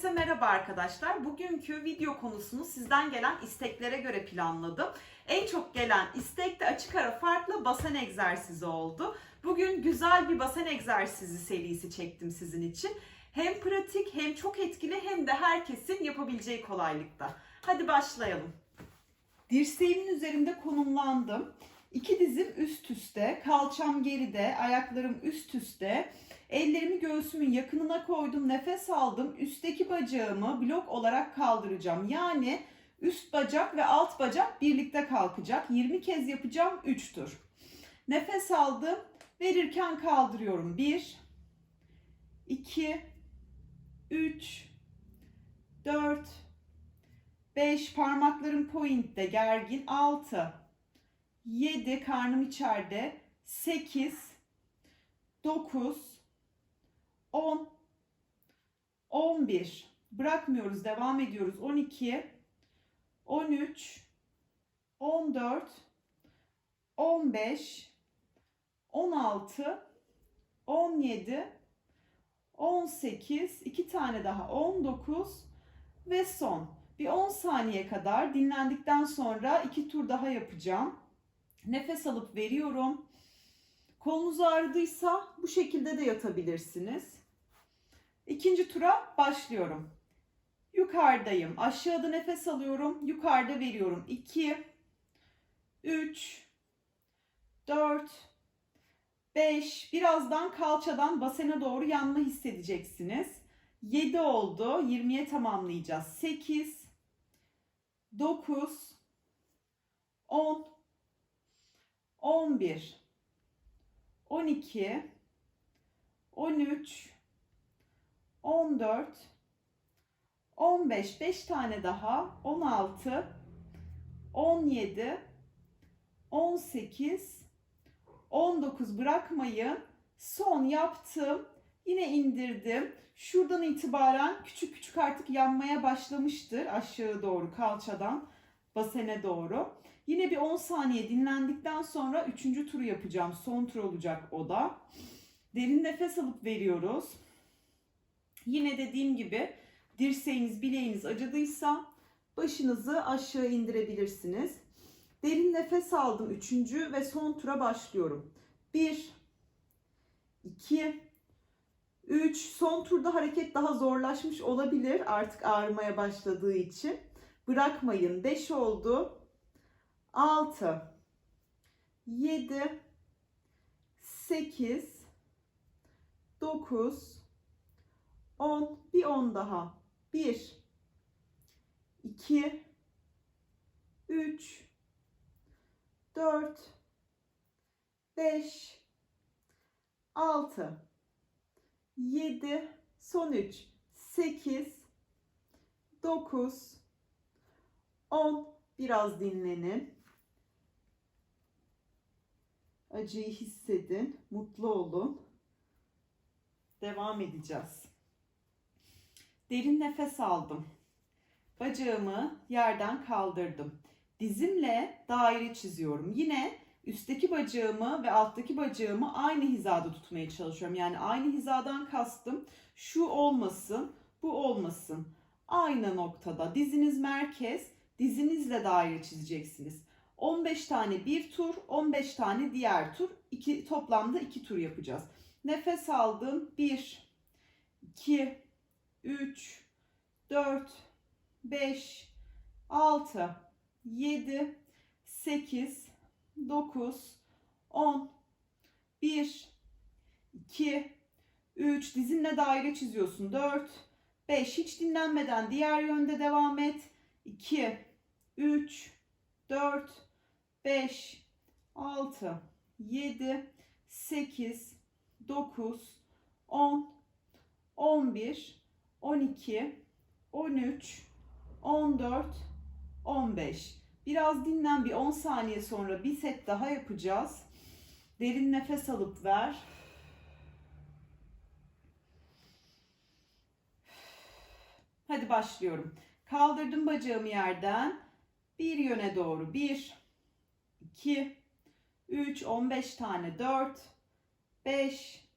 Herkese merhaba arkadaşlar. Bugünkü video konusunu sizden gelen isteklere göre planladım. En çok gelen istek de açık ara farklı basen egzersizi oldu. Bugün güzel bir basen egzersizi serisi çektim sizin için. Hem pratik hem çok etkili hem de herkesin yapabileceği kolaylıkta. Hadi başlayalım. Dirseğimin üzerinde konumlandım. İki dizim üst üste, kalçam geride, ayaklarım üst üste. Ellerimi göğsümün yakınına koydum, nefes aldım. Üstteki bacağımı blok olarak kaldıracağım. Yani üst bacak ve alt bacak birlikte kalkacak. 20 kez yapacağım 3 tur. Nefes aldım. Verirken kaldırıyorum. 1 2 3 4 5 parmaklarım pointte gergin 6 7 karnım içeride 8 9 10 11 bırakmıyoruz devam ediyoruz 12 13 14 15 16 17 18 iki tane daha 19 ve son bir 10 saniye kadar dinlendikten sonra iki tur daha yapacağım. Nefes alıp veriyorum. Kolunuz ağrıdıysa bu şekilde de yatabilirsiniz. İkinci tura başlıyorum. Yukarıdayım. Aşağıda nefes alıyorum. Yukarıda veriyorum. 2 3 4 5 Birazdan kalçadan basene doğru yanma hissedeceksiniz. 7 oldu. 20'ye tamamlayacağız. 8 9 10 11 12 13 14 15 5 tane daha 16 17 18 19 bırakmayın. Son yaptım. Yine indirdim. Şuradan itibaren küçük küçük artık yanmaya başlamıştır. Aşağı doğru kalçadan basene doğru. Yine bir 10 saniye dinlendikten sonra 3. turu yapacağım. Son tur olacak o da. Derin nefes alıp veriyoruz. Yine dediğim gibi dirseğiniz, bileğiniz acıdıysa başınızı aşağı indirebilirsiniz. Derin nefes aldım. Üçüncü ve son tura başlıyorum. 1 2 3 Son turda hareket daha zorlaşmış olabilir artık ağrımaya başladığı için. Bırakmayın. 5 oldu. 6 7 8 9 10 bir 10 daha. 1 2 3 4 5 6 7 son 3 8 9 10 biraz dinlenin. Acıyı hissedin mutlu olun. Devam edeceğiz derin nefes aldım bacağımı yerden kaldırdım dizimle daire çiziyorum yine üstteki bacağımı ve alttaki bacağımı aynı hizada tutmaya çalışıyorum. Yani aynı hizadan kastım şu olmasın, bu olmasın. Aynı noktada diziniz merkez, dizinizle daire çizeceksiniz. 15 tane bir tur, 15 tane diğer tur. İki, toplamda 2 tur yapacağız. Nefes aldım. 1, 2, 3, 4, 5, 6, 7, 8, 9, 10, 1, 2, 3, dizinle daire çiziyorsun. 4, 5, hiç dinlenmeden diğer yönde devam et. 2, 3, 4, 5, 6, 7, 8, 9, 10, 11, 12, 13, 14, 15. Biraz dinlen bir 10 saniye sonra bir set daha yapacağız. Derin nefes alıp ver. Hadi başlıyorum. Kaldırdım bacağımı yerden. Bir yöne doğru. 1, 2, 3, 15 tane. 4, 5,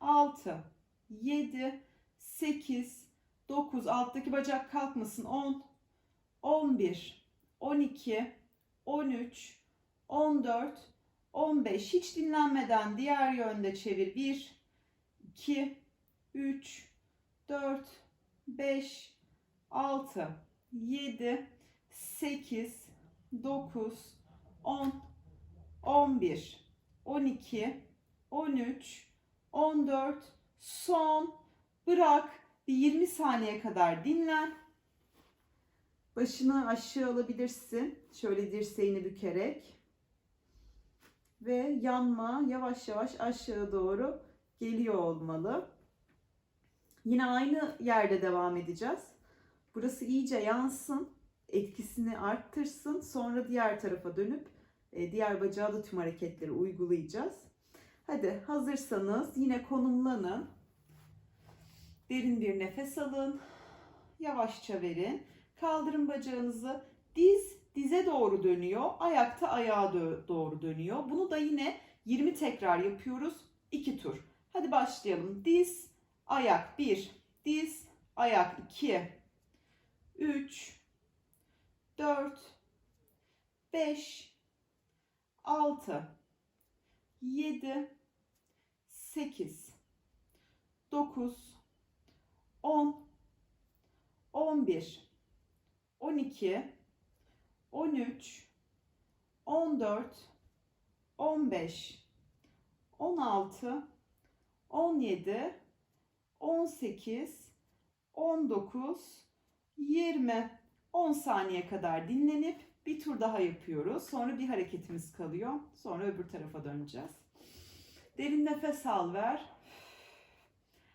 6, 7, 8, 9, alttaki bacak kalkmasın. 10, 11, 12, 13, 14, 15. Hiç dinlenmeden diğer yönde çevir. 1, 2, 3, 4, 5, 6, 7, 8, 9, 10, 11, 12, 13, 14, son, bırak, bir 20 saniye kadar dinlen. Başını aşağı alabilirsin. Şöyle dirseğini bükerek. Ve yanma yavaş yavaş aşağı doğru geliyor olmalı. Yine aynı yerde devam edeceğiz. Burası iyice yansın, etkisini arttırsın. Sonra diğer tarafa dönüp e, diğer bacağı da tüm hareketleri uygulayacağız. Hadi hazırsanız yine konumlanın. Derin bir nefes alın. Yavaşça verin. Kaldırın bacağınızı. Diz dize doğru dönüyor. Ayakta ayağa doğru dönüyor. Bunu da yine 20 tekrar yapıyoruz. 2 tur. Hadi başlayalım. Diz, ayak 1, diz, ayak 2, 3, 4, 5, 6, 7, 8, 9, 10, 11, 12, 13, 14, 15, 16, 17, 18, 19, 20, 10 saniye kadar dinlenip bir tur daha yapıyoruz. Sonra bir hareketimiz kalıyor. Sonra öbür tarafa döneceğiz. Derin nefes al ver.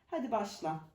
Hadi başla.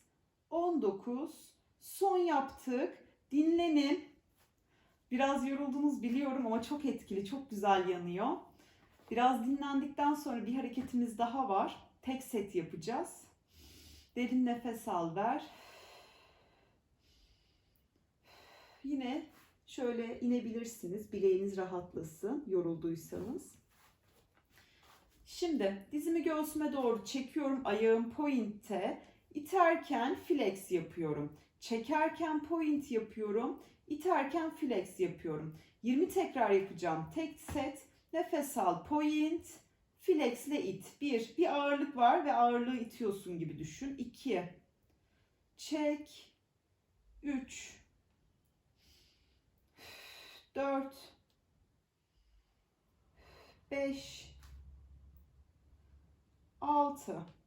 19 son yaptık. Dinlenin. Biraz yoruldunuz biliyorum ama çok etkili, çok güzel yanıyor. Biraz dinlendikten sonra bir hareketimiz daha var. Tek set yapacağız. Derin nefes al ver. Yine şöyle inebilirsiniz. Bileğiniz rahatlasın yorulduysanız. Şimdi dizimi göğsüme doğru çekiyorum. Ayağım pointe. İterken flex yapıyorum. Çekerken point yapıyorum. İterken flex yapıyorum. 20 tekrar yapacağım. Tek set. Nefes al. Point. Flex ile it. 1. Bir ağırlık var ve ağırlığı itiyorsun gibi düşün. 2. Çek. 3. 4. 5. 6.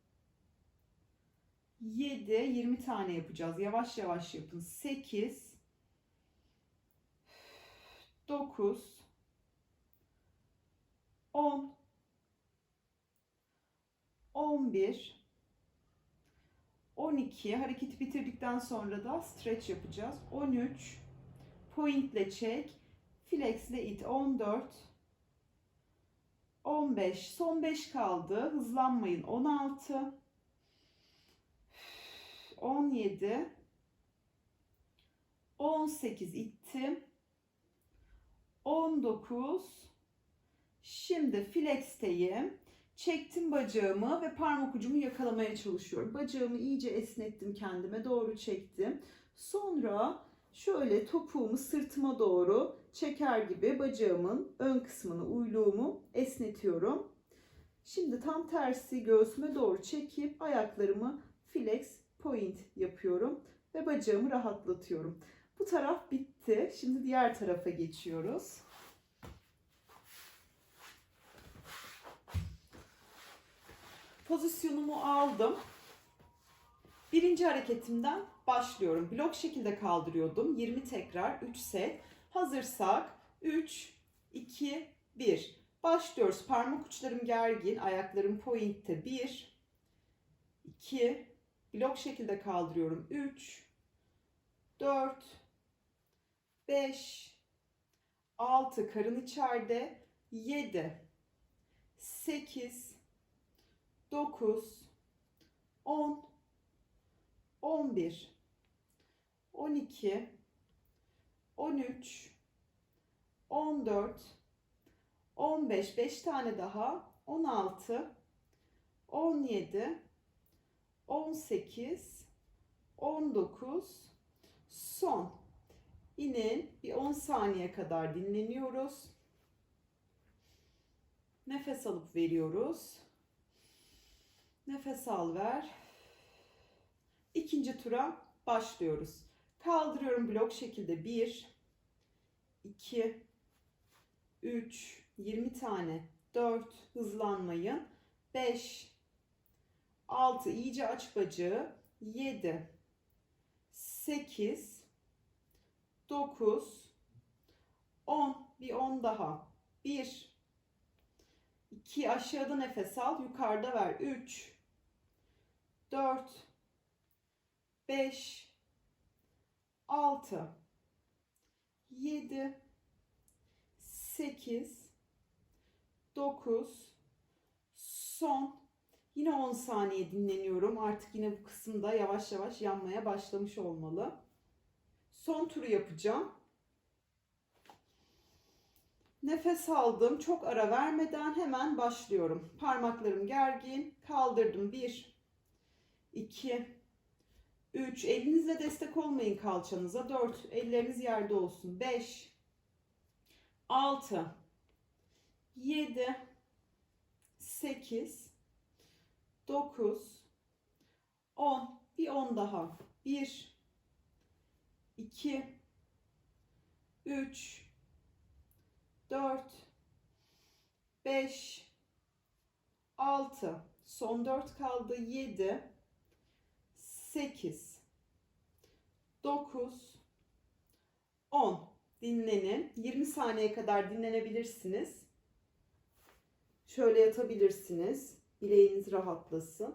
7, 20 tane yapacağız. Yavaş yavaş yapın. 8, 9, 10, 11, 12. Hareketi bitirdikten sonra da stretch yapacağız. 13, pointle çek, flexle it. 14, 15, son 5 kaldı. Hızlanmayın. 16, 17 18 ittim. 19 Şimdi flexteyim. Çektim bacağımı ve parmak ucumu yakalamaya çalışıyorum. Bacağımı iyice esnettim kendime doğru çektim. Sonra şöyle topuğumu sırtıma doğru çeker gibi bacağımın ön kısmını, uyluğumu esnetiyorum. Şimdi tam tersi göğsüme doğru çekip ayaklarımı flex point yapıyorum ve bacağımı rahatlatıyorum. Bu taraf bitti. Şimdi diğer tarafa geçiyoruz. Pozisyonumu aldım. Birinci hareketimden başlıyorum. Blok şekilde kaldırıyordum. 20 tekrar 3 set. Hazırsak 3, 2, 1. Başlıyoruz. Parmak uçlarım gergin. Ayaklarım pointte. 1, 2, Blok şekilde kaldırıyorum. 3, 4, 5, 6 karın içeride 7, 8, 9, 10, 11, 12, 13, 14, 15, 5 tane daha, 16, 17, 18, 19, son. İnin bir 10 saniye kadar dinleniyoruz. Nefes alıp veriyoruz. Nefes al ver. İkinci tura başlıyoruz. Kaldırıyorum blok şekilde 1 2 3 20 tane 4 hızlanmayın. 5 6 iyice aç bacağı 7 8 9 10 bir 10 daha. 1 2 aşağıda nefes al yukarıda ver. 3 4 5 6 7 8 9 son Yine 10 saniye dinleniyorum. Artık yine bu kısımda yavaş yavaş yanmaya başlamış olmalı. Son turu yapacağım. Nefes aldım. Çok ara vermeden hemen başlıyorum. Parmaklarım gergin. Kaldırdım. 1 2 3 Elinizle destek olmayın kalçanıza. 4 Elleriniz yerde olsun. 5 6 7 8 9 10 bir 10 daha. 1 2 3 4 5 6 son 4 kaldı. 7 8 9 10 dinlenin. 20 saniye kadar dinlenebilirsiniz. Şöyle yatabilirsiniz Bileğiniz rahatlasın.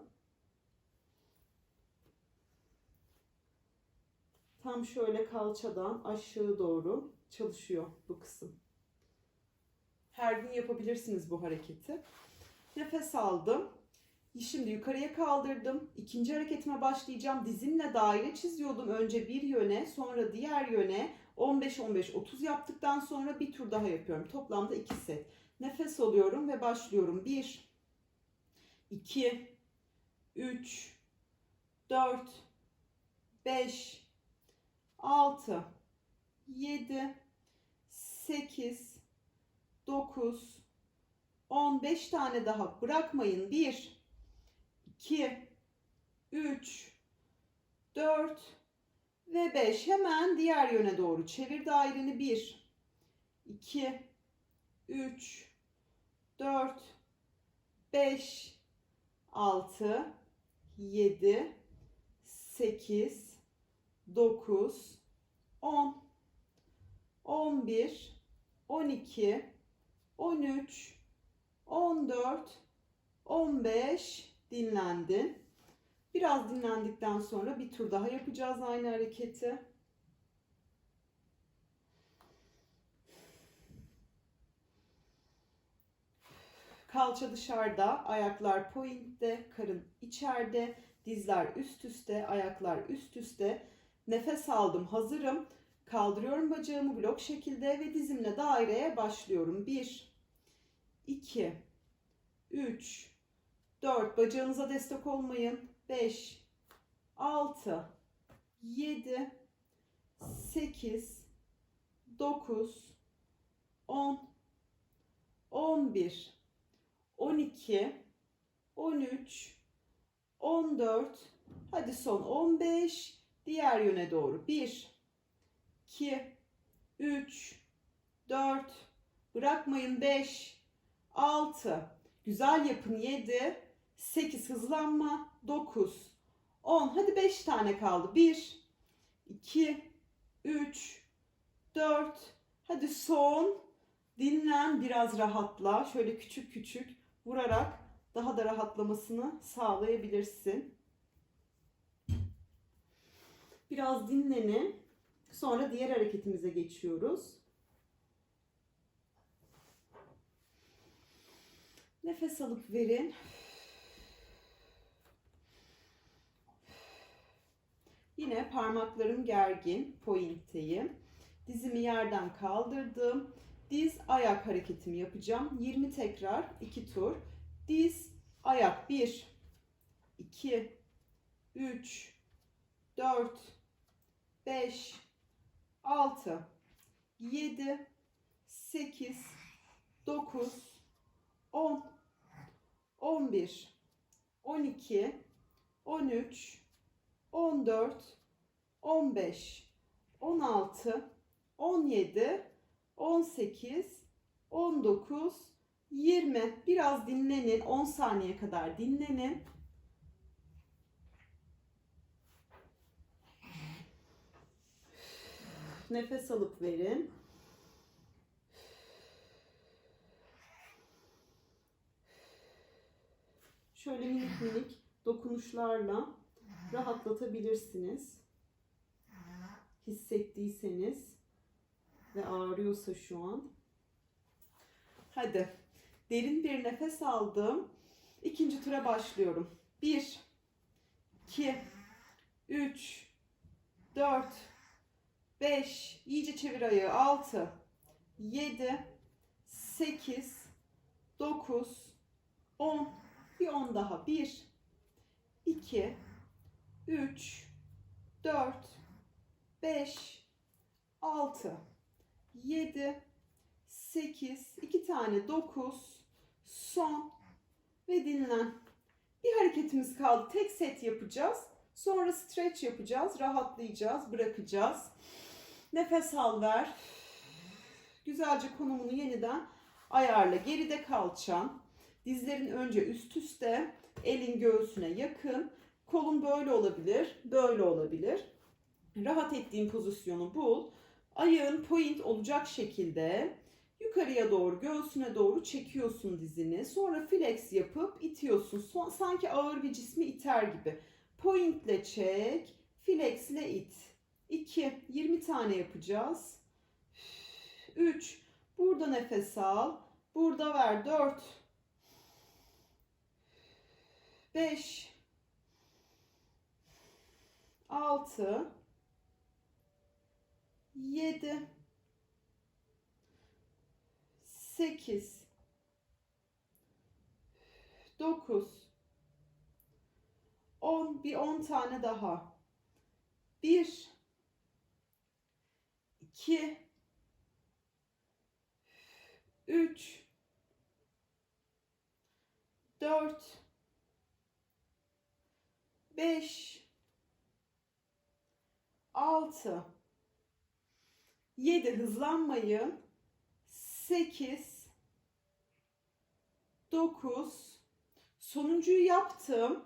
Tam şöyle kalçadan aşağı doğru çalışıyor bu kısım. Her gün yapabilirsiniz bu hareketi. Nefes aldım. Şimdi yukarıya kaldırdım. İkinci hareketime başlayacağım. Dizimle daire çiziyordum. Önce bir yöne, sonra diğer yöne. 15-15-30 yaptıktan sonra bir tur daha yapıyorum. Toplamda 2 set. Nefes alıyorum ve başlıyorum. 1 2, 3, 4, 5, 6, 7, 8, 9, 15 tane daha bırakmayın. 1, 2, 3, 4 ve 5. Hemen diğer yöne doğru çevir daireni. 1, 2, 3, 4, 5, 6, 7, 8, 9, 10, 11, 12, 13, 14, 15 dinlendin. Biraz dinlendikten sonra bir tur daha yapacağız aynı hareketi. Kalça dışarıda, ayaklar pointte, karın içeride, dizler üst üste, ayaklar üst üste. Nefes aldım, hazırım. Kaldırıyorum bacağımı blok şekilde ve dizimle daireye başlıyorum. 1 2 3 4 bacağınıza destek olmayın. 5 6 7 8 9 10 11 12, 13, 14, hadi son 15, diğer yöne doğru. 1, 2, 3, 4, bırakmayın 5, 6, güzel yapın 7, 8 hızlanma, 9, 10, hadi 5 tane kaldı. 1, 2, 3, 4, hadi son, dinlen biraz rahatla. Şöyle küçük küçük vurarak daha da rahatlamasını sağlayabilirsin. Biraz dinlenin. Sonra diğer hareketimize geçiyoruz. Nefes alıp verin. Yine parmaklarım gergin, pointteyim. Dizimi yerden kaldırdım. Diz ayak hareketimi yapacağım. 20 tekrar, 2 tur. Diz ayak 1 2 3 4 5 6 7 8 9 10 11 12 13 14 15 16 17 18 19 20 biraz dinlenin 10 saniye kadar dinlenin. Nefes alıp verin. Şöyle minik minik dokunuşlarla rahatlatabilirsiniz. Hissettiyseniz ve ağrıyorsa şu an. Hadi. Derin bir nefes aldım. İkinci tura başlıyorum. 1 2 3 4 5 iyice çevir ayağı 6 7 8 9 10 bir 10 daha. 1 2 3 4 5 6 7 8 2 tane 9 son ve dinlen. Bir hareketimiz kaldı. Tek set yapacağız. Sonra stretch yapacağız. Rahatlayacağız. Bırakacağız. Nefes al ver. Güzelce konumunu yeniden ayarla. Geride kalçan. Dizlerin önce üst üste. Elin göğsüne yakın. Kolun böyle olabilir. Böyle olabilir. Rahat ettiğin pozisyonu bul. Ayağın point olacak şekilde yukarıya doğru göğsüne doğru çekiyorsun dizini. Sonra flex yapıp itiyorsun. Son, sanki ağır bir cismi iter gibi. Pointle çek, flex ile it. 2, 20 tane yapacağız. 3, burada nefes al. Burada ver 4, 5, 6, 7 8 9 10 bir 10 tane daha. 1 2 3 4 5 6 7 hızlanmayın. 8 9 sonuncuyu yaptım.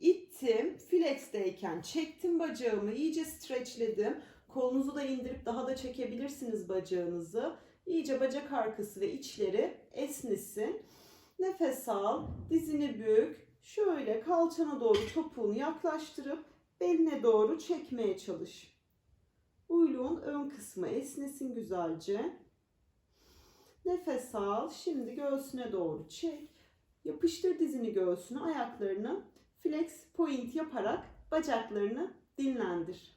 İttim. Flex'teyken çektim bacağımı. iyice stretchledim. Kolunuzu da indirip daha da çekebilirsiniz bacağınızı. İyice bacak arkası ve içleri esnesin. Nefes al. Dizini bük. Şöyle kalçana doğru topuğunu yaklaştırıp beline doğru çekmeye çalış. Uyluğun ön kısmı esnesin güzelce. Nefes al. Şimdi göğsüne doğru çek. Yapıştır dizini göğsüne, ayaklarını flex point yaparak bacaklarını dinlendir.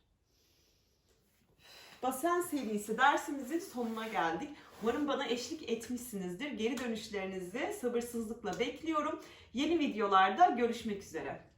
Basen serisi dersimizin sonuna geldik. Umarım bana eşlik etmişsinizdir. Geri dönüşlerinizi sabırsızlıkla bekliyorum. Yeni videolarda görüşmek üzere.